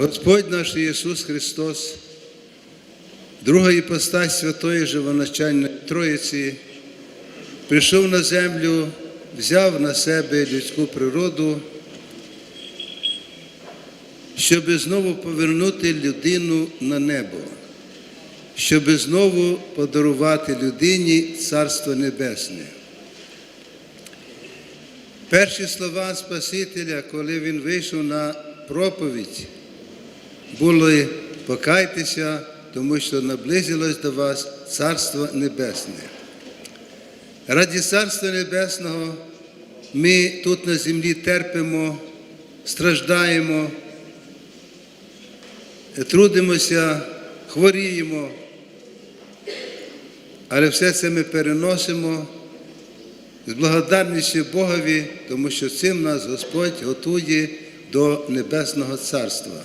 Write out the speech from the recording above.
Господь наш Ісус Христос, друга іпостась Святої Живоначальної Троїці, прийшов на землю, взяв на себе людську природу, щоб знову повернути людину на небо, щоб знову подарувати людині Царство Небесне. Перші слова Спасителя, коли він вийшов на проповідь, були покайтеся, тому що наблизилось до вас Царство Небесне. Раді Царства Небесного ми тут на землі терпимо, страждаємо, трудимося, хворіємо, але все це ми переносимо з благодарністю Богові, тому що цим нас Господь готує до Небесного Царства.